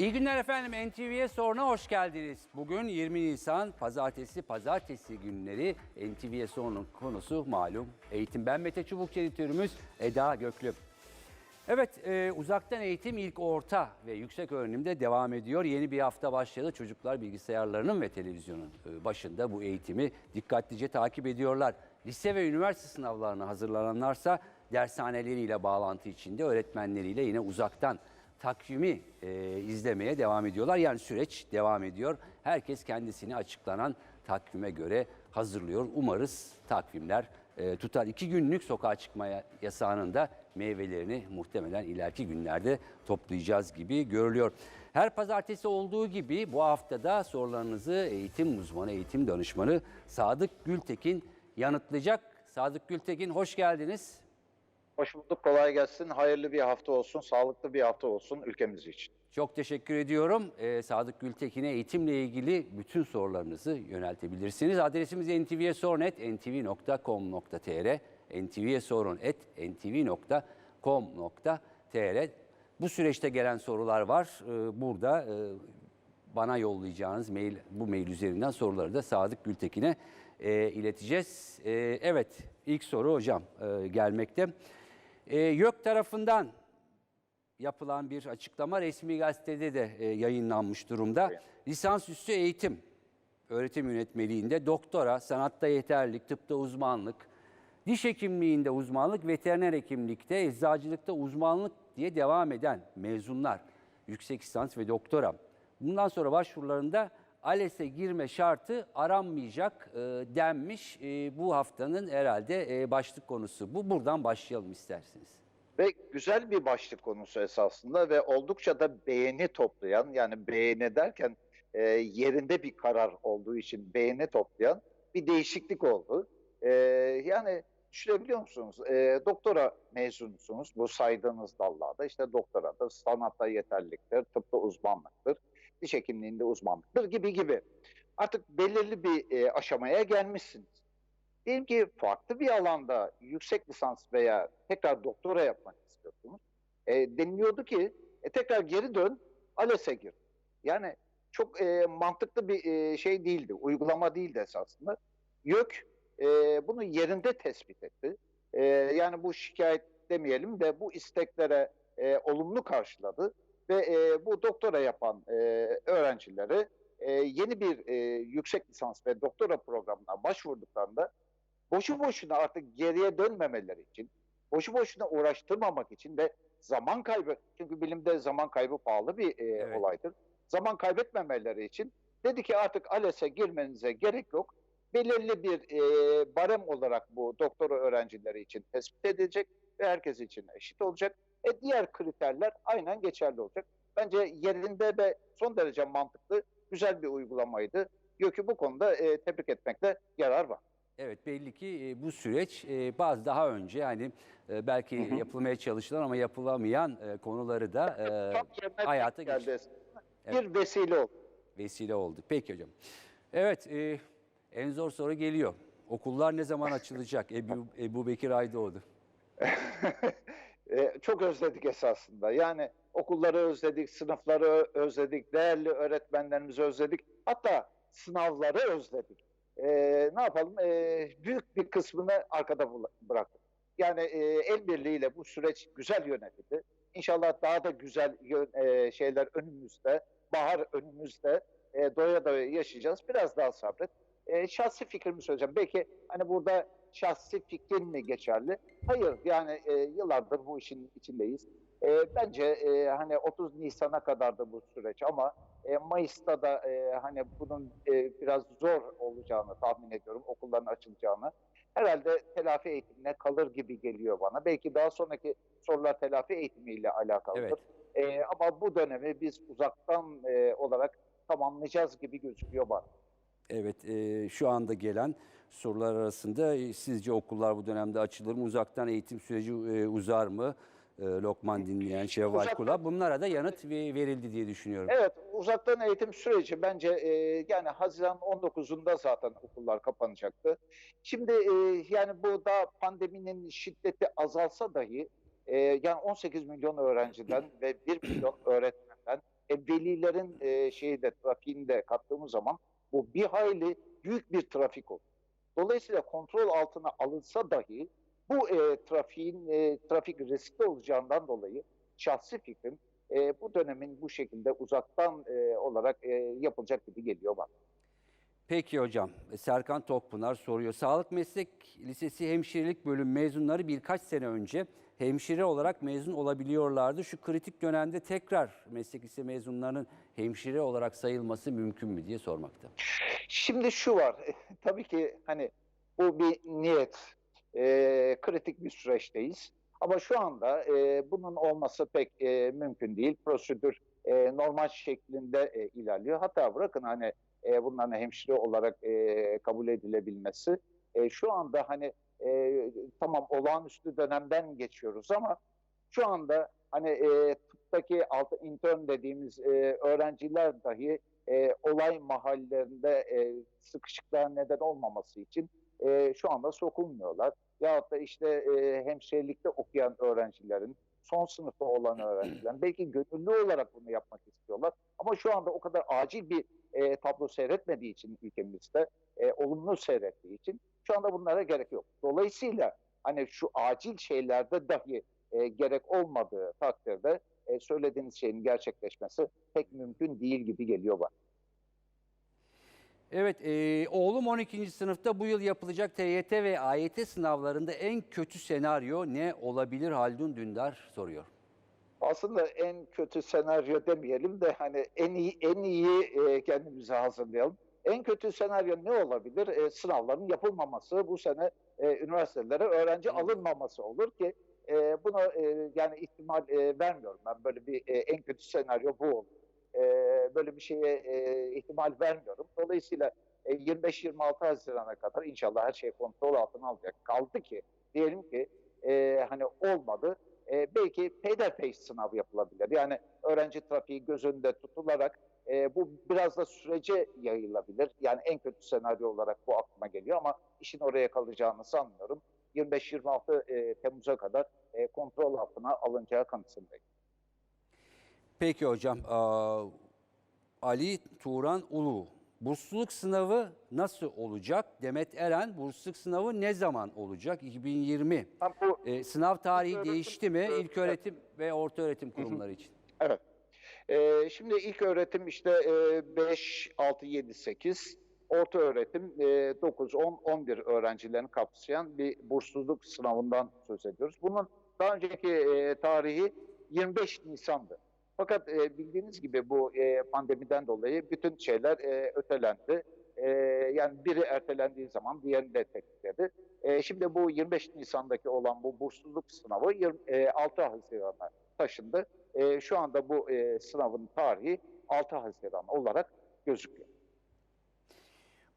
İyi günler efendim. NTV'ye soruna hoş geldiniz. Bugün 20 Nisan Pazartesi, Pazartesi günleri NTV'ye sorunun konusu malum eğitim. Ben Mete Çubuk editörümüz Eda Göklü. Evet, e, uzaktan eğitim ilk orta ve yüksek öğrenimde devam ediyor. Yeni bir hafta başladı. Çocuklar bilgisayarlarının ve televizyonun e, başında bu eğitimi dikkatlice takip ediyorlar. Lise ve üniversite sınavlarına hazırlananlarsa dershaneleriyle bağlantı içinde öğretmenleriyle yine uzaktan takvimi e, izlemeye devam ediyorlar. Yani süreç devam ediyor. Herkes kendisini açıklanan takvime göre hazırlıyor. Umarız takvimler e, tutar. İki günlük sokağa çıkma ya- yasağının da meyvelerini muhtemelen ileriki günlerde toplayacağız gibi görülüyor. Her pazartesi olduğu gibi bu haftada sorularınızı eğitim uzmanı, eğitim danışmanı Sadık Gültekin yanıtlayacak. Sadık Gültekin hoş geldiniz. Hoş bulduk, kolay gelsin. Hayırlı bir hafta olsun, sağlıklı bir hafta olsun ülkemiz için. Çok teşekkür ediyorum. Ee, Sadık Gültekin'e eğitimle ilgili bütün sorularınızı yöneltebilirsiniz. Adresimiz ntvsorun.net, ntv.com.tr, ntvsorun.ntv.com.tr. Bu süreçte gelen sorular var. Ee, Burada e, bana yollayacağınız mail, bu mail üzerinden soruları da Sadık Gültekin'e e, ileteceğiz. E, evet, ilk soru hocam e, gelmekte. E, YÖK tarafından yapılan bir açıklama resmi gazetede de e, yayınlanmış durumda. Lisansüstü eğitim öğretim yönetmeliğinde doktora, sanatta yeterlilik, tıpta uzmanlık, diş hekimliğinde uzmanlık, veteriner hekimlikte, eczacılıkta uzmanlık diye devam eden mezunlar, yüksek lisans ve doktora. Bundan sonra başvurularında ALES'e girme şartı aranmayacak e, denmiş. E, bu haftanın herhalde e, başlık konusu bu. Buradan başlayalım isterseniz. Ve güzel bir başlık konusu esasında ve oldukça da beğeni toplayan, yani beğeni derken e, yerinde bir karar olduğu için beğeni toplayan bir değişiklik oldu. E, yani düşünebiliyor musunuz? E, doktora mezunusunuz bu saydığınız dallarda. işte doktoradır, sanatta yeterliliktir, tıpta uzmanlıktır, diş hekimliğinde uzmanlıktır gibi gibi. Artık belirli bir e, aşamaya gelmişsiniz. Diyelim ki farklı bir alanda yüksek lisans veya tekrar doktora yapmak istiyorsunuz. E, deniliyordu ki e, tekrar geri dön, ALES'e gir. Yani çok e, mantıklı bir e, şey değildi, uygulama değildi esasında. YÖK e, bunu yerinde tespit etti. E, yani bu şikayet demeyelim de bu isteklere e, olumlu karşıladı ve e, bu doktora yapan e, öğrencileri e, yeni bir e, yüksek lisans ve doktora programına başvurduklarında boşu boşuna artık geriye dönmemeleri için, boşu boşuna uğraştırmamak için ve zaman kaybı, çünkü bilimde zaman kaybı pahalı bir e, Evet. olaydır. Zaman kaybetmemeleri için dedi ki artık ALES'e girmenize gerek yok. Belirli bir e, barem olarak bu doktora öğrencileri için tespit edilecek ve herkes için eşit olacak. E, diğer kriterler aynen geçerli olacak. Bence yerinde ve son derece mantıklı, güzel bir uygulamaydı. YÖK'ü bu konuda e, tebrik etmekte yarar var. Evet belli ki e, bu süreç e, bazı daha önce yani e, belki yapılmaya çalışılan ama yapılamayan konuları da e, hayata geçti. esasında. Bir vesile oldu. vesile oldu. Peki hocam. Evet e, en zor soru geliyor. Okullar ne zaman açılacak? Ebu, Ebu Bekir Aydoğdu. E, çok özledik esasında. Yani okulları özledik, sınıfları özledik, değerli öğretmenlerimizi özledik. Hatta sınavları özledik. E, ne yapalım? E, büyük bir kısmını arkada bıraktık. Yani e, el birliğiyle bu süreç güzel yönetildi. İnşallah daha da güzel e, şeyler önümüzde, bahar önümüzde e, doya doya yaşayacağız. Biraz daha sabret. E, şahsi fikrimi söyleyeceğim. Belki hani burada şahsi fikrin mi geçerli? Hayır yani e, yıllardır bu işin içindeyiz. E, bence e, hani 30 Nisan'a kadar da bu süreç ama e, Mayıs'ta da e, hani bunun e, biraz zor olacağını tahmin ediyorum okulların açılacağını. Herhalde telafi eğitimine kalır gibi geliyor bana. Belki daha sonraki sorular telafi eğitimiyle alakalıdır. Evet. E, ama bu dönemi biz uzaktan e, olarak tamamlayacağız gibi gözüküyor bana. Evet e, şu anda gelen sorular arasında e, sizce okullar bu dönemde açılır mı? Uzaktan eğitim süreci e, uzar mı? E, Lokman dinleyen, Şevval Uzaktan- Kula. Bunlara da yanıt ve- verildi diye düşünüyorum. Evet, uzaktan eğitim süreci bence e, yani Haziran 19'unda zaten okullar kapanacaktı. Şimdi e, yani bu daha pandeminin şiddeti azalsa dahi e, yani 18 milyon öğrenciden ve 1 milyon öğretmenden e, velilerin e, şeyi de trafiğini de kattığımız zaman bu bir hayli büyük bir trafik olur. Dolayısıyla kontrol altına alınsa dahi bu e, trafiğin e, trafik riskli olacağından dolayı şahsi fikrim e, bu dönemin bu şekilde uzaktan e, olarak e, yapılacak gibi geliyor bana. Peki hocam. Serkan Tokpınar soruyor. Sağlık Meslek Lisesi Hemşirelik Bölüm mezunları birkaç sene önce hemşire olarak mezun olabiliyorlardı. Şu kritik dönemde tekrar meslek lise mezunlarının hemşire olarak sayılması mümkün mü diye sormakta. Şimdi şu var, tabii ki hani bu bir niyet, e, kritik bir süreçteyiz. Ama şu anda e, bunun olması pek e, mümkün değil. Prosedür e, normal şeklinde e, ilerliyor. Hatta bırakın hani e, bunların hemşire olarak e, kabul edilebilmesi. E, şu anda hani e, tamam olağanüstü dönemden geçiyoruz ama şu anda hani e, tıptaki altı intern dediğimiz e, öğrenciler dahi e, olay mahallelerinde e, sıkışıklığa neden olmaması için e, şu anda sokulmuyorlar. Yahut da işte e, hemşirelikte okuyan öğrencilerin, son sınıfta olan öğrencilerin belki gönüllü olarak bunu yapmak istiyorlar. Ama şu anda o kadar acil bir e, tablo seyretmediği için ülkemizde, e, olumlu seyrettiği için şu anda bunlara gerek yok. Dolayısıyla hani şu acil şeylerde dahi e, gerek olmadığı takdirde e, söylediğiniz şeyin gerçekleşmesi pek mümkün değil gibi geliyor bana. Evet, e, oğlum 12. sınıfta bu yıl yapılacak TYT ve AYT sınavlarında en kötü senaryo ne olabilir Haldun Dündar soruyor. Aslında en kötü senaryo demeyelim de hani en iyi en iyi e, kendimizi hazırlayalım. En kötü senaryo ne olabilir? E, sınavların yapılmaması, bu sene e, üniversitelere öğrenci alınmaması olur ki e, buna e, yani ihtimal e, vermiyorum ben böyle bir e, en kötü senaryo bu olur. E, böyle bir şeye e, ihtimal vermiyorum. Dolayısıyla e, 25-26 Haziran'a kadar inşallah her şey kontrol altına alacak. Kaldı ki diyelim ki e, hani olmadı. E, belki peyderpey sınav yapılabilir. Yani öğrenci trafiği göz önünde tutularak e, bu biraz da sürece yayılabilir. Yani en kötü senaryo olarak bu aklıma geliyor ama işin oraya kalacağını sanmıyorum. 25-26 e, Temmuz'a kadar e, kontrol altına alınacağı kanısındayım. Peki hocam, Ali Turan Ulu, bursluluk sınavı nasıl olacak? Demet Eren, bursluluk sınavı ne zaman olacak? 2020. Ha, bu E, sınav tarihi öğretim- değişti mi Evet. İlk öğretim ve orta öğretim kurumları için? Evet. Ee, şimdi ilk öğretim işte e, 5, 6, 7, 8. Orta öğretim e, 9, 10, 11 öğrencilerini kapsayan bir bursluluk sınavından söz ediyoruz. Bunun daha önceki e, tarihi 25 Nisan'dı. Fakat e, bildiğiniz gibi bu e, pandemiden dolayı bütün şeyler e, ötelendi. E, yani biri ertelendiği zaman diğerini de tetikledi. E, şimdi bu 25 Nisan'daki olan bu bursluluk sınavı 20, e, 6 Haziran'a taşındı. E, şu anda bu e, sınavın tarihi 6 Haziran olarak gözüküyor.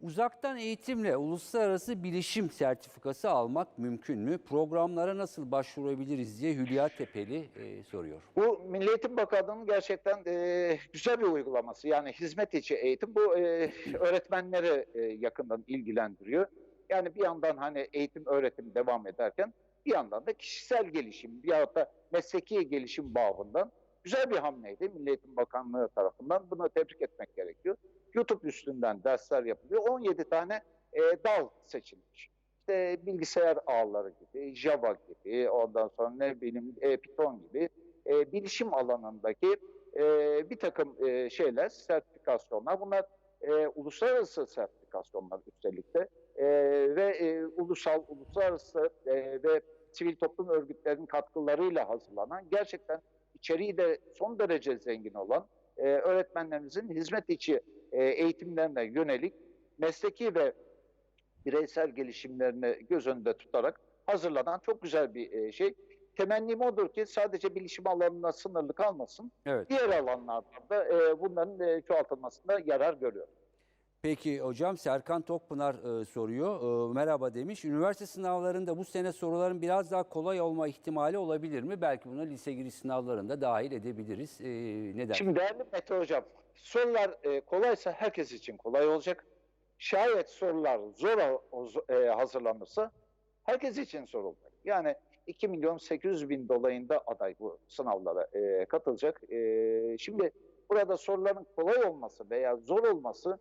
Uzaktan eğitimle uluslararası bilişim sertifikası almak mümkün mü? Programlara nasıl başvurabiliriz diye Hülya Tepeli e, soruyor. Bu Milli Eğitim Bakanlığı'nın gerçekten e, güzel bir uygulaması. Yani hizmet içi eğitim bu e, öğretmenleri e, yakından ilgilendiriyor. Yani bir yandan hani eğitim öğretim devam ederken bir yandan da kişisel gelişim yahut da mesleki gelişim bağımından güzel bir hamleydi Milli Eğitim Bakanlığı tarafından. Bunu tebrik etmek gerekiyor. YouTube üstünden dersler yapılıyor. 17 tane e, dal seçilmiş. İşte bilgisayar ağları gibi, Java gibi, ondan sonra ne bileyim e, Python gibi e, bilişim alanındaki e, bir takım e, şeyler, sertifikasyonlar. Bunlar e, uluslararası sertifikasyonlar üstelik de E, ve e, ulusal, uluslararası e, ve sivil toplum örgütlerinin katkılarıyla hazırlanan gerçekten içeriği de son derece zengin olan e, öğretmenlerimizin hizmet içi e, eğitimlerine yönelik mesleki ve bireysel gelişimlerini göz önünde tutarak hazırlanan çok güzel bir e, şey. Temennim odur ki sadece bilişim alanına sınırlı kalmasın. Evet. Diğer alanlarda da e, bunların e, çoğaltılmasında yarar görüyorum. Peki hocam Serkan Tokpınar e, soruyor. E, merhaba demiş. Üniversite sınavlarında bu sene soruların biraz daha kolay olma ihtimali olabilir mi? Belki bunu lise giriş sınavlarında dahil edebiliriz. E, ne der? Şimdi değerli Mete Hocam, sorular e, kolaysa herkes için kolay olacak. Şayet sorular zor e, hazırlanırsa herkes için zor olacak. Yani 2 milyon 800 bin dolayında aday bu sınavlara e, katılacak. Şimdi burada soruların kolay olması veya zor olması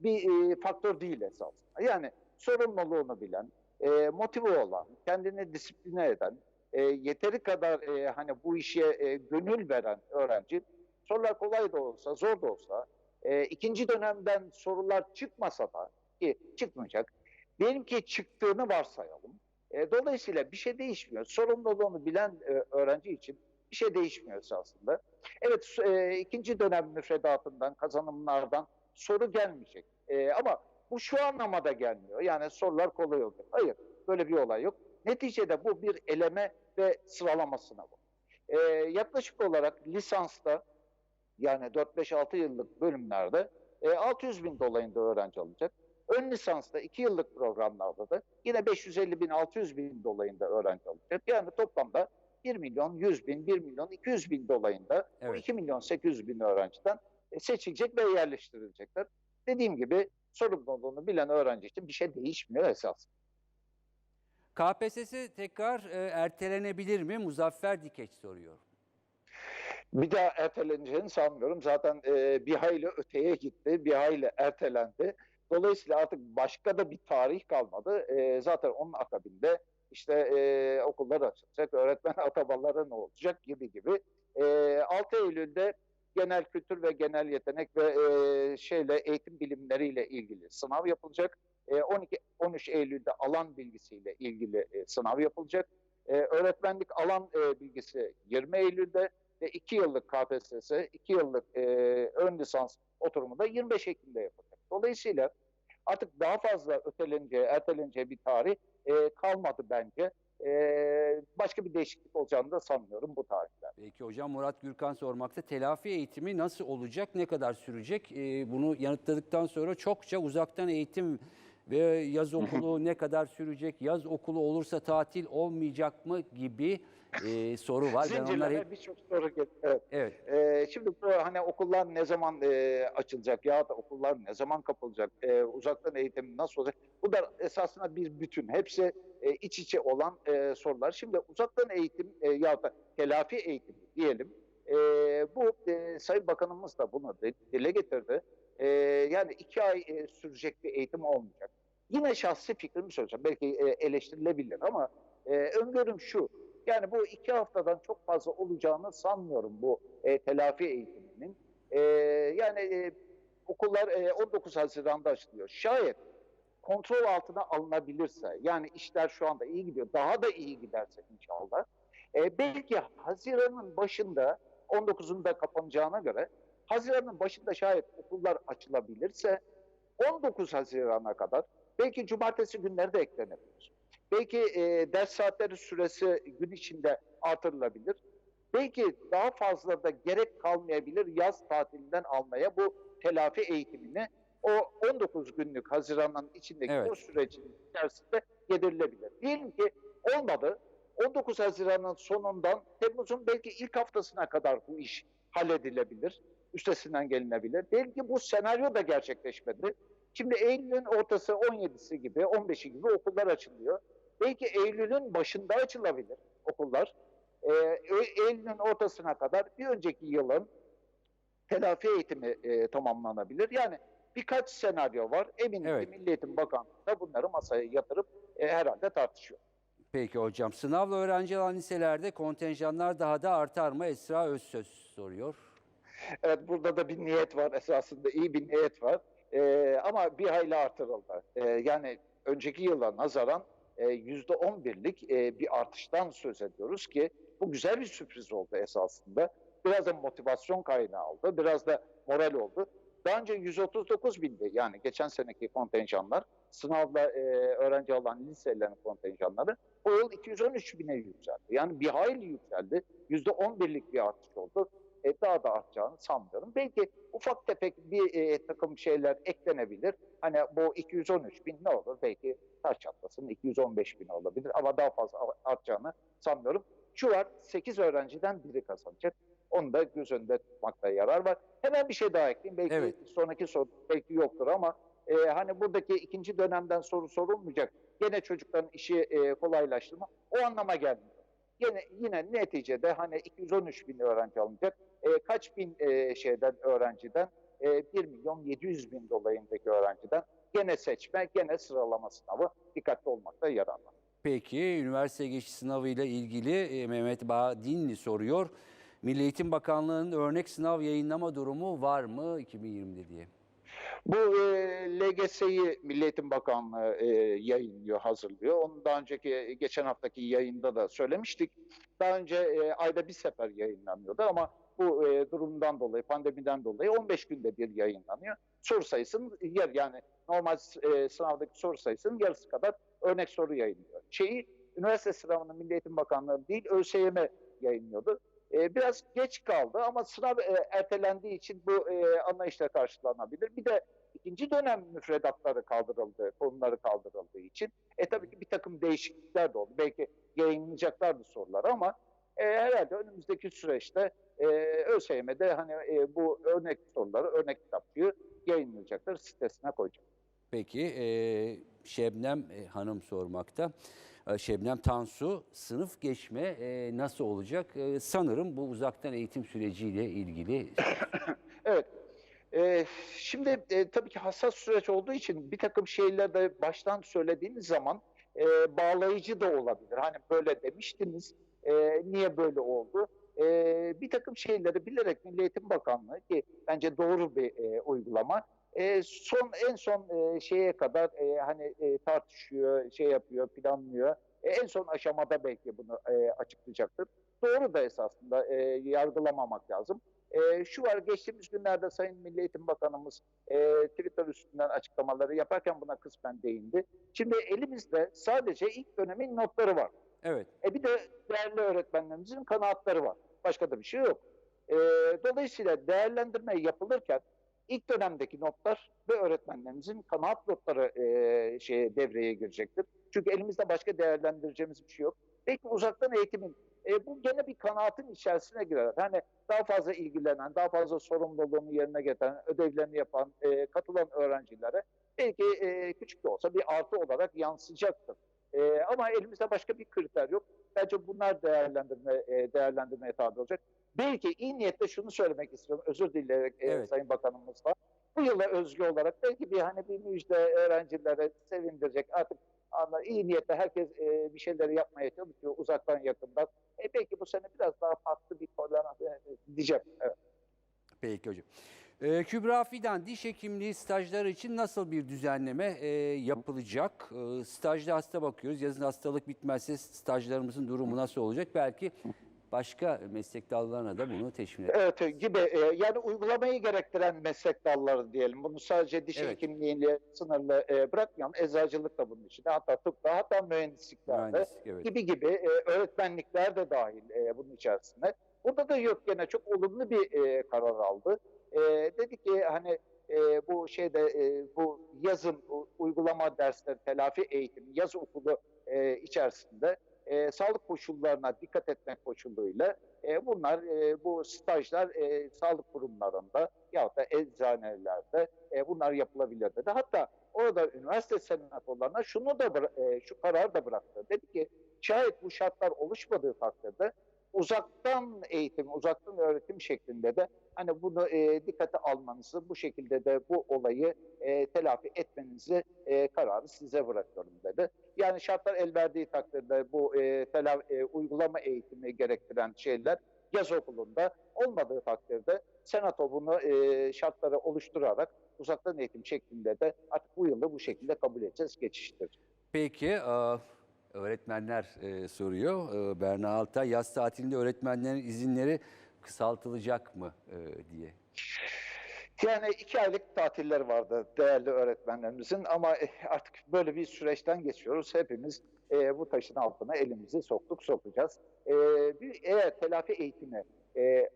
bir faktör değil esasında. Yani sorumluluğunu bilen, motive olan, kendini disipline eden, yeteri kadar hani bu işe gönül veren öğrenci sorular kolay da olsa, zor da olsa e, ikinci dönemden sorular çıkmasa da ki çıkmayacak. Diyelim ki çıktığını varsayalım. E, dolayısıyla bir şey değişmiyor. Sorumluluğunu bilen e, öğrenci için bir şey değişmiyor aslında. Evet e, ikinci dönem müfredatından, kazanımlardan soru gelmeyecek. E, ama bu şu anlamada gelmiyor. Yani sorular kolay olacak. Hayır, böyle bir olay yok. Neticede bu bir eleme ve sıralama sınavı. E, yaklaşık olarak lisansta yani 4-5-6 yıllık bölümlerde e, 600 bin dolayında öğrenci alacak. Ön lisansta 2 yıllık programlarda da yine 550 bin 600 bin dolayında öğrenci alacak. Yani toplamda 1 milyon 100 bin, 1 milyon 200 bin dolayında bu Evet. 2 milyon 800 bin öğrenciden e, seçilecek ve yerleştirilecekler. Dediğim gibi sorumluluğunu bilen öğrenci için bir şey değişmiyor esas. KPSS tekrar e, ertelenebilir mi? Muzaffer Dikeç soruyor. Bir daha erteleneceğini sanmıyorum. Zaten e, bir hayli öteye gitti, bir hayli ertelendi. Dolayısıyla artık başka da bir tarih kalmadı. E, zaten onun akabinde işte e, okullar açılacak, öğretmen atamaları ne olacak gibi gibi. E, 6 Eylül'de genel kültür ve genel yetenek ve e, şeyle eğitim bilimleriyle ilgili sınav yapılacak. E, 12 13 Eylül'de alan bilgisiyle ilgili e, sınav yapılacak. E, öğretmenlik alan e, bilgisi 20 Eylül'de ve 2 yıllık KPSS, 2 yıllık e, ön lisans oturumu da 25 Ekim'de yapılacak. Dolayısıyla artık daha fazla öteleneceği, erteleneceği bir tarih e, kalmadı bence. E, başka bir değişiklik olacağını da sanmıyorum bu tarihler. Peki hocam Murat Gürkan sormakta. Telafi eğitimi nasıl olacak, ne kadar sürecek? E, bunu yanıtladıktan sonra çokça uzaktan eğitim ve yaz okulu ne kadar sürecek, yaz okulu olursa tatil olmayacak mı gibi e, soru var. Ben onları hep... birçok soru get- evet. Evet. Ee, şimdi bu hani okullar ne zaman e, açılacak ya da okullar ne zaman kapılacak, e, uzaktan eğitim nasıl olacak? Bu da esasında bir bütün. Hepsi e, iç içe olan e, sorular. Şimdi uzaktan eğitim e, ya da telafi eğitim diyelim. E, bu e, Sayın Bakanımız da bunu dile getirdi. E, yani iki ay e, sürecek bir eğitim olmayacak. Yine şahsi fikrimi söyleyeceğim. Belki e, eleştirilebilir ama e, öngörüm şu. Yani bu iki haftadan çok fazla olacağını sanmıyorum bu e, telafi eğitiminin. E, yani e, okullar e, 19 Haziran'da açılıyor. Şayet kontrol altına alınabilirse, yani işler şu anda iyi gidiyor, daha da iyi giderse inşallah. E, belki Haziran'ın başında, 19'unda kapanacağına göre, Haziran'ın başında şayet okullar açılabilirse, 19 Haziran'a kadar belki cumartesi günleri de eklenebilir. Belki e, ders saatleri süresi gün içinde artırılabilir. Belki daha fazla da gerek kalmayabilir yaz tatilinden almaya bu telafi eğitimini o 19 günlük Haziran'ın içindeki Evet. o sürecin içerisinde yedirilebilir. Diyelim ki olmadı. 19 Haziran'ın sonundan Temmuz'un belki ilk haftasına kadar bu iş halledilebilir. Üstesinden gelinebilir. Diyelim ki bu senaryo da gerçekleşmedi. Şimdi Eylül'ün ortası 17'si gibi, 15'i gibi okullar açılıyor. Belki Eylül'ün başında açılabilir okullar. Ee, E- Eylül'ün ortasına kadar bir önceki yılın telafi eğitimi e, tamamlanabilir. Yani birkaç senaryo var. Eminim Evet. ki Milli Eğitim Bakanlığı da bunları masaya yatırıp e, herhalde tartışıyor. Peki hocam. Sınavla öğrenci alan liselerde kontenjanlar daha da artar mı? Esra Özsöz soruyor. Evet burada da bir niyet var esasında iyi bir niyet var. Ee, ama bir hayli artırıldı. Ee, yani önceki yıla nazaran e, yüzde on birlik e, bir artıştan söz ediyoruz ki bu güzel bir sürpriz oldu esasında. Biraz da motivasyon kaynağı oldu, biraz da moral oldu. Daha önce 139 bindi yani geçen seneki kontenjanlar sınavda e, öğrenci alan liselerin kontenjanları bu yıl 213 bine yükseldi. Yani bir hayli yükseldi. Yüzde on birlik bir artış oldu e, daha da artacağını sanmıyorum. Belki ufak tefek bir e, takım şeyler eklenebilir. Hani bu 213 bin ne olur? Belki taş çatlasın 215 bin olabilir ama daha fazla artacağını sanmıyorum. Şu var 8 öğrenciden biri kazanacak. Onu da göz önünde tutmakta yarar var. Hemen bir şey daha ekleyeyim. Belki Evet. sonraki soru belki yoktur ama e, hani buradaki ikinci dönemden soru sorulmayacak. Gene çocukların işi e, kolaylaştırma o anlama gelmiyor. Yine, yine neticede hani 213 bin öğrenci alınacak. E, kaç bin e, şeyden öğrenciden e, 1 milyon 700 bin dolayındaki öğrenciden gene seçme, gene sıralama sınavı dikkatli olmakta yarar var. Peki üniversite geçiş sınavıyla ilgili e, Mehmet Badinli soruyor. Milli Eğitim Bakanlığı'nın örnek sınav yayınlama durumu var mı 2020'de diye. Bu e, LGS'yi Milli Eğitim Bakanlığı e, yayınlıyor, hazırlıyor. Onu daha önceki e, geçen haftaki yayında da söylemiştik. Daha önce e, ayda bir sefer yayınlanıyordu ama bu e, durumdan dolayı, pandemiden dolayı 15 günde bir yayınlanıyor. Soru sayısının yer yani normal e, sınavdaki soru sayısının yarısı kadar örnek soru yayınlıyor. Şeyi üniversite sınavını Milli Eğitim Bakanlığı değil ÖSYM yayınlıyordu. E, biraz geç kaldı ama sınav e, ertelendiği için bu e, anlayışla karşılanabilir. Bir de ikinci dönem müfredatları kaldırıldı, konuları kaldırıldığı için e tabii ki bir takım değişiklikler de oldu. Belki yayınlayacaklardı soruları ama e, herhalde önümüzdeki süreçte e, ÖSYM'de hani e, bu örnek soruları, örnek kitapçığı yayınlayacaklar, sitesine koyacak. Peki e, Şebnem e, Hanım sormakta. E, Şebnem Tansu sınıf geçme e, nasıl olacak? E, sanırım bu uzaktan eğitim süreciyle ilgili. Evet. Ee, şimdi e, tabii ki hassas süreç olduğu için bir takım şeyler de baştan söylediğiniz zaman e, bağlayıcı da olabilir. Hani böyle demiştiniz, e, niye böyle oldu? E, bir takım şeyleri bilerek Milli Eğitim Bakanlığı ki bence doğru bir e, uygulama. E, son en son e, şeye kadar e, hani e, tartışıyor, şey yapıyor, planlıyor. E, en son aşamada belki bunu e, açıklayacaktır. Doğru da esasında e, yargılamamak lazım. E, şu var geçtiğimiz günlerde Sayın Milli Eğitim Bakanımız e, Twitter üstünden açıklamaları yaparken buna kısmen değindi. Şimdi elimizde sadece ilk dönemin notları var. Evet. E bir de değerli öğretmenlerimizin kanaatları var. Başka da bir şey yok. E, dolayısıyla değerlendirme yapılırken ilk dönemdeki notlar ve öğretmenlerimizin kanaat notları e, şeye devreye girecektir. Çünkü elimizde başka değerlendireceğimiz bir şey yok. Peki uzaktan eğitimin e, bu gene bir kanaatin içerisine girer. Hani daha fazla ilgilenen, daha fazla sorumluluğunu yerine getiren, ödevlerini yapan, e, katılan öğrencilere belki e, küçük de olsa bir artı olarak yansıyacaktır. E, ama elimizde başka bir kriter yok. Bence bunlar değerlendirme e, değerlendirmeye tabi olacak. Belki iyi niyetle şunu söylemek istiyorum. Özür dileyerek e, Evet. Sayın Bakanımızla. Bu yıla özgü olarak belki bir hani bir müjde öğrencilere sevindirecek. Artık anla, iyi niyetle herkes e, bir şeyleri yapmaya çalışıyor uzaktan yakından. E belki bu sene biraz daha farklı bir tolerans e, diyeceğim. Evet. Peki hocam. E, Kübra Fidan diş hekimliği stajları için nasıl bir düzenleme e, yapılacak? E, stajda hasta bakıyoruz. Yazın hastalık bitmezse stajlarımızın durumu nasıl olacak? Belki başka meslek dallarına da bunu teşvik eder. Evet gibi e, yani uygulamayı gerektiren meslek dalları diyelim. Bunu sadece diş Evet. hekimliğiyle sınırlı e, bırakmayalım. Eczacılık da bunun içinde. Hatta tıpta hatta mühendisliklerde Mühendislik, evet. gibi gibi e, öğretmenlikler de dahil e, bunun içerisine. Burada da yok gene çok olumlu bir e, karar aldı. E, dedi ki hani e, bu şeyde e, bu yazın uygulama dersleri telafi eğitimi yaz okulu e, içerisinde e, sağlık koşullarına dikkat etmek koşuluyla e, bunlar e, bu stajlar e, sağlık kurumlarında ya da eczanelerde e, bunlar yapılabilir dedi. Hatta orada üniversite senatolarına şunu da e, şu karar da bıraktı. Dedi ki şayet bu şartlar oluşmadığı takdirde uzaktan eğitim, uzaktan öğretim şeklinde de hani bunu e, dikkate almanızı, bu şekilde de bu olayı e, telafi etmenizi e, kararı size bırakıyorum dedi. Yani şartlar el verdiği takdirde bu e, tela, e, uygulama eğitimi gerektiren şeyler yaz okulunda olmadığı takdirde senato bunu e, şartları oluşturarak uzaktan eğitim şeklinde de artık bu yılı bu şekilde kabul edeceğiz, geçiştir. Peki e, öğretmenler e, soruyor. E, Berna Altay yaz tatilinde öğretmenlerin izinleri kısaltılacak mı e, diye. Yani iki aylık tatiller vardı değerli öğretmenlerimizin ama eh, artık böyle bir süreçten geçiyoruz. Hepimiz eh, bu taşın altına elimizi soktuk sokacağız. Eh, bir, eğer telafi eğitimi eh,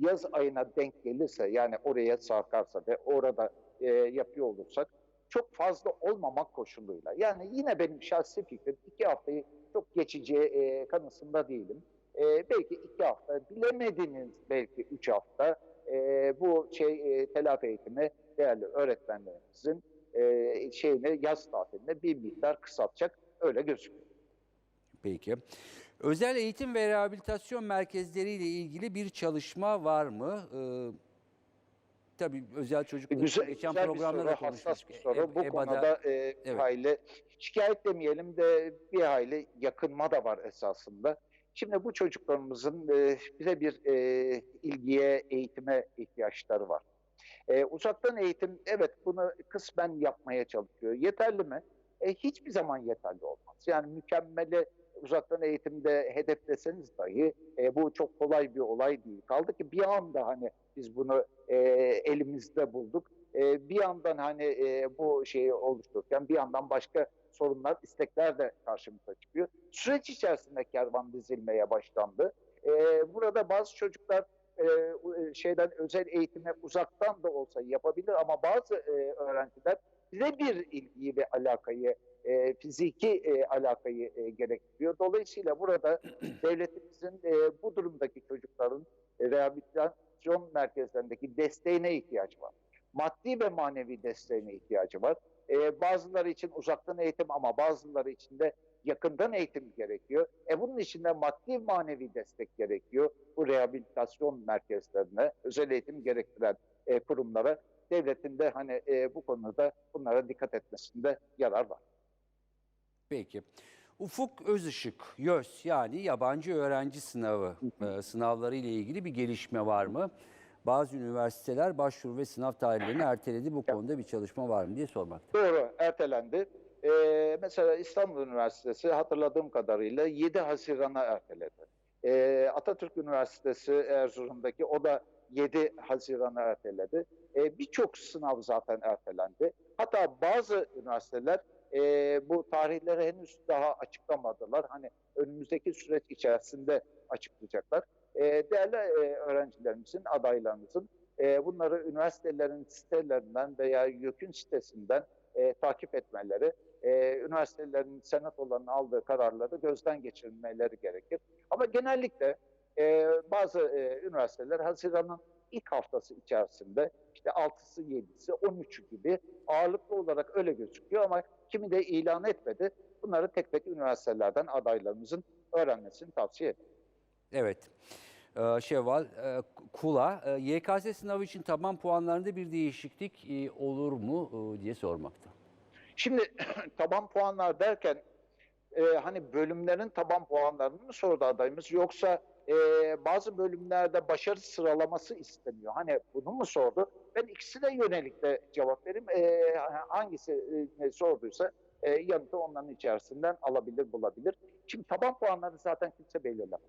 yaz ayına denk gelirse yani oraya sarkarsa ve orada eh, yapıyor olursak çok fazla olmamak koşuluyla. Yani yine benim şahsi fikrim iki haftayı çok geçici eh, kanısında değilim. Eh, belki iki hafta bilemediniz belki üç hafta e, bu şey e, telafi eğitimi değerli öğretmenlerimizin e, şeyini yaz tatiline bir miktar kısaltacak öyle gözüküyor. Peki. Özel eğitim ve rehabilitasyon merkezleriyle ilgili bir çalışma var mı? Ee, tabii özel çocuklar için Güzel, geçen güzel bir programda soru, da konuştuk. hassas bir soru. E- Bu EBA'da- konuda e, Evet. hayli şikayet demeyelim de bir hayli yakınma da var esasında. Şimdi bu çocuklarımızın e, bize bir e, ilgiye, eğitime ihtiyaçları var. E, uzaktan eğitim evet bunu kısmen yapmaya çalışıyor. Yeterli mi? E, hiçbir zaman yeterli olmaz. Yani mükemmeli uzaktan eğitimde hedefleseniz dahi e, bu çok kolay bir olay değil. Kaldı ki bir anda hani biz bunu e, elimizde bulduk. E, bir yandan hani e, bu şeyi oluştururken bir yandan başka sorunlar, istekler de karşımıza çıkıyor. Süreç içerisinde kervan dizilmeye başlandı. E, burada bazı çocuklar e, u- şeyden özel eğitime uzaktan da olsa yapabilir ama bazı e, öğrenciler birebir ilgiyi ve alakayı, e, fiziki e, alakayı e, gerektiriyor. Dolayısıyla burada devletimizin e, bu durumdaki çocukların e, rehabilitasyon merkezlerindeki desteğine ihtiyacı var. Maddi ve manevi desteğine ihtiyacı var. E, bazıları için uzaktan eğitim ama bazıları için de yakından eğitim gerekiyor. E bunun için de maddi manevi destek gerekiyor. Bu rehabilitasyon merkezlerine, özel eğitim gerektiren e, kurumlara devletin de hani e, bu konuda bunlara dikkat etmesinde yarar var. Peki. Ufuk Özışık, YÖS yani yabancı öğrenci sınavı e, sınavları ile ilgili bir gelişme var mı? Bazı üniversiteler başvuru ve sınav tarihlerini erteledi. Bu konuda bir çalışma var mı diye sormakta. Doğru, ertelendi. Ee, mesela İstanbul Üniversitesi hatırladığım kadarıyla 7 Haziran'a erteledi. Ee, Atatürk Üniversitesi Erzurum'daki o da 7 Haziran'a erteledi. Ee, Birçok sınav zaten ertelendi. Hatta bazı üniversiteler e, bu tarihleri henüz daha açıklamadılar. Hani önümüzdeki süreç içerisinde açıklayacaklar. Ee, değerli e, öğrencilerimizin, adaylarımızın e, bunları üniversitelerin sitelerinden veya YÖK'ün sitesinden e, takip etmeleri, e, üniversitelerin senatolarının aldığı kararları gözden geçirmeleri gerekir. Ama genellikle e, bazı e, üniversiteler Haziran'ın ilk haftası içerisinde işte 6'sı, 7'si, 13'ü gibi ağırlıklı olarak öyle gözüküyor ama kimi de ilan etmedi. Bunları tek tek üniversitelerden adaylarımızın öğrenmesini tavsiye ederim. Evet. Ee, Şevval e, Kula, e, YKS sınavı için taban puanlarında bir değişiklik e, olur mu e, diye sormakta. Şimdi taban puanlar derken e, hani bölümlerin taban puanlarını mı sordu adayımız yoksa e, bazı bölümlerde başarı sıralaması isteniyor. Hani bunu mu sordu? Ben ikisine yönelik de cevap vereyim. E, hangisi e, sorduysa e, yanıtı onların içerisinden alabilir, bulabilir. Şimdi taban puanları zaten kimse belirlemez.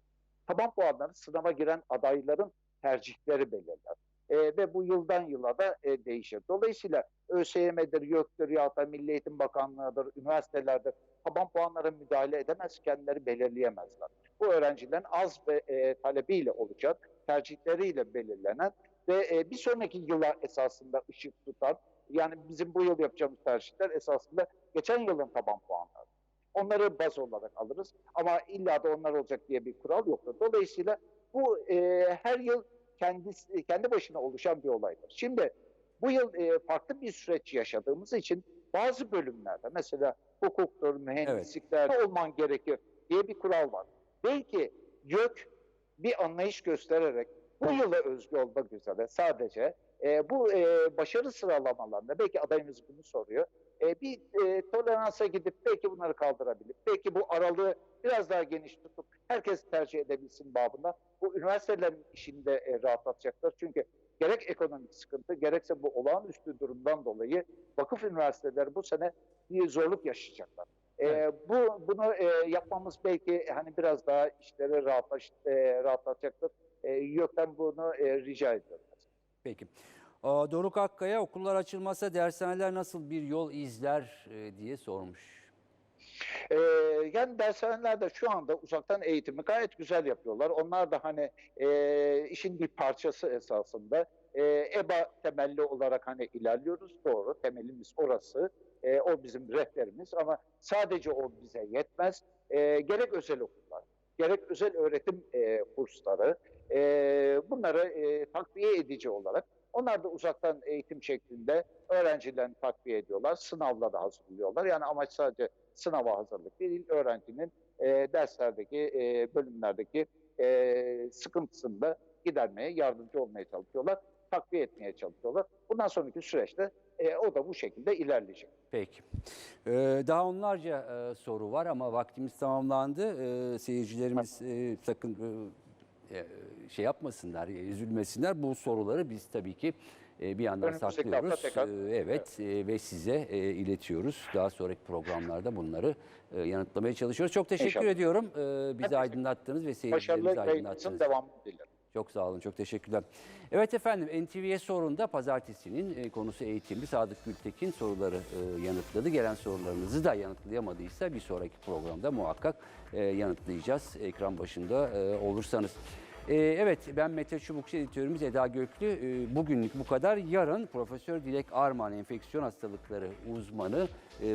Taban puanları sınava giren adayların tercihleri belirler. E, ve bu yıldan yıla da e, değişir. Dolayısıyla ÖSYM'dir, YÖK'tür ya da Milli Eğitim Bakanlığı'dır, üniversitelerdir taban puanlara müdahale edemez, kendileri belirleyemezler. Bu öğrencilerin az ve e, talebiyle olacak, tercihleriyle belirlenen ve e, bir sonraki yıla esasında ışık tutan, yani bizim bu yıl yapacağımız tercihler esasında geçen yılın taban puanları. Onları baz olarak alırız ama illa da onlar olacak diye bir kural yoktur. Dolayısıyla bu e, her yıl kendisi, kendi başına oluşan bir olaydır. Şimdi bu yıl e, farklı bir süreç yaşadığımız için bazı bölümlerde mesela hukuktur, mühendisliklerde olman gerekir diye bir kural var. Belki YÖK bir anlayış göstererek bu yıla özgü olmak üzere sadece e, bu e, başarı sıralamalarında belki adayımız bunu soruyor. E, bir e, toleransa gidip belki bunları kaldırabilir. Belki bu aralığı biraz daha geniş tutup herkes tercih edebilsin babında. Bu üniversitelerin işini de e, rahatlatacaktır. Çünkü gerek ekonomik sıkıntı gerekse bu olağanüstü durumdan dolayı vakıf üniversiteleri bu sene bir zorluk yaşayacaklar. Ee, Evet. bu bunu e, yapmamız belki hani biraz daha işleri rahatlaş, e, rahatlatacaktır. E, YÖK'ten bunu e, rica ediyorum. Peki. Doruk Akkaya okullar açılmasa dershaneler nasıl bir yol izler e, diye sormuş. Ee, yani dershaneler de şu anda uzaktan eğitimi gayet güzel yapıyorlar. Onlar da hani e, işin bir parçası esasında. E, EBA temelli olarak hani ilerliyoruz. Doğru, temelimiz orası. E, o bizim rehberimiz ama sadece o bize yetmez. E, gerek özel okullar, gerek özel öğretim e, kursları, e, bunları e, takviye edici olarak Onlar da uzaktan eğitim şeklinde öğrencilerini takviye ediyorlar. Sınavlara hazırlıyorlar. Yani amaç sadece sınava hazırlık değil, öğrencinin e, derslerdeki, e, bölümlerdeki e, sıkıntısını da gidermeye, yardımcı olmaya çalışıyorlar. Takviye etmeye çalışıyorlar. Bundan sonraki süreçte e, o da bu şekilde ilerleyecek. Peki. Ee, daha onlarca e, soru var ama vaktimiz tamamlandı. Ee, seyircilerimiz e, sakın e, e, şey yapmasınlar, e, üzülmesinler. Bu soruları biz tabii ki e, bir yandan Önümüzdeki saklıyoruz. tekrar- evet e, ve size e, iletiyoruz. Daha sonraki programlarda bunları e, yanıtlamaya çalışıyoruz. Çok teşekkür İnşallah. ediyorum. Bizi aydınlattınız ve Başarılı seyircilerimizi aydınlattınız. devamını dilerim. Çok sağ olun, çok teşekkürler. Evet efendim, NTV'ye sorunda pazartesinin e, konusu eğitimdi. Sadık Gültekin soruları e, yanıtladı. Gelen sorularınızı da yanıtlayamadıysa bir sonraki programda muhakkak e, yanıtlayacağız. Ekran başında olursanız. Evet, ben Mete Çubukçu editörümüz Eda Göklü. Bugünlük bu kadar. Yarın Profesör Dilek Arman enfeksiyon hastalıkları uzmanı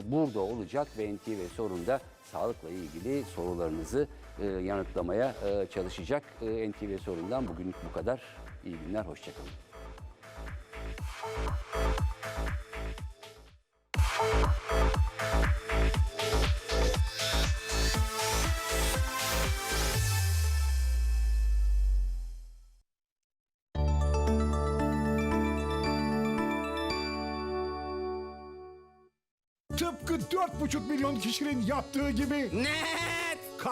burada olacak ve NTV sorunda sağlıkla ilgili sorularınızı e, yanıtlamaya e, çalışacak. E, NTV sorundan bugünlük bu kadar. İyi günler, hoşçakalın. Tıpkı 4,5 milyon kişinin yaptığı gibi Ne?